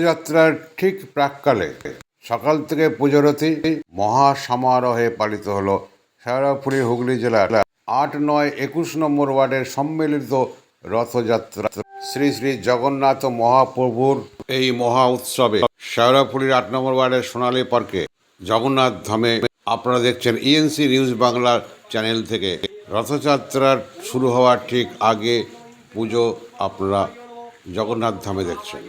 রথযাত্রার ঠিক প্রাককালে সকাল থেকে পুজোরথী মহা সমারোহে পালিত হলো। শেওড়াফুলি হুগলি জেলার আট নয় একুশ নম্বর ওয়ার্ডের সম্মিলিত রথযাত্রা। শ্রী শ্রী জগন্নাথ মহাপ্রভুর এই মহা উৎসবে শেওড়াফুলির আট নম্বর ওয়ার্ডের সোনালী পার্কে জগন্নাথ ধামে আপনারা দেখছেন ইএনসি নিউজ বাংলার চ্যানেল থেকে। রথযাত্রার শুরু হওয়ার ঠিক আগে পুজো আপনারা জগন্নাথ ধামে দেখছেন।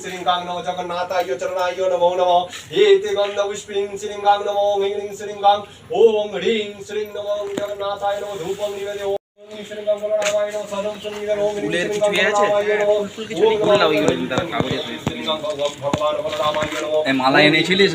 শ্রীং গাং নমঃ জগন্নাথায় চরণায় নমো নমঃ এতে গন্ধ পুষ্পিং শ্রীং গাং নমঃ হিং হিং শ্রীং গাং ওম হ্রিং শ্রীং নমঃ জগন্নাথায় নমঃ ধূপং নিবেদে ওম শ্রীং গাং গণনামায় নমঃ সদম সন্নিধে ওম হ্রিং ফুলের কিছু ইয়ে আছে? ফুল কিছু কাগজে শ্রীং গাং ভগবান বলরামায় মালা এনেছিলিস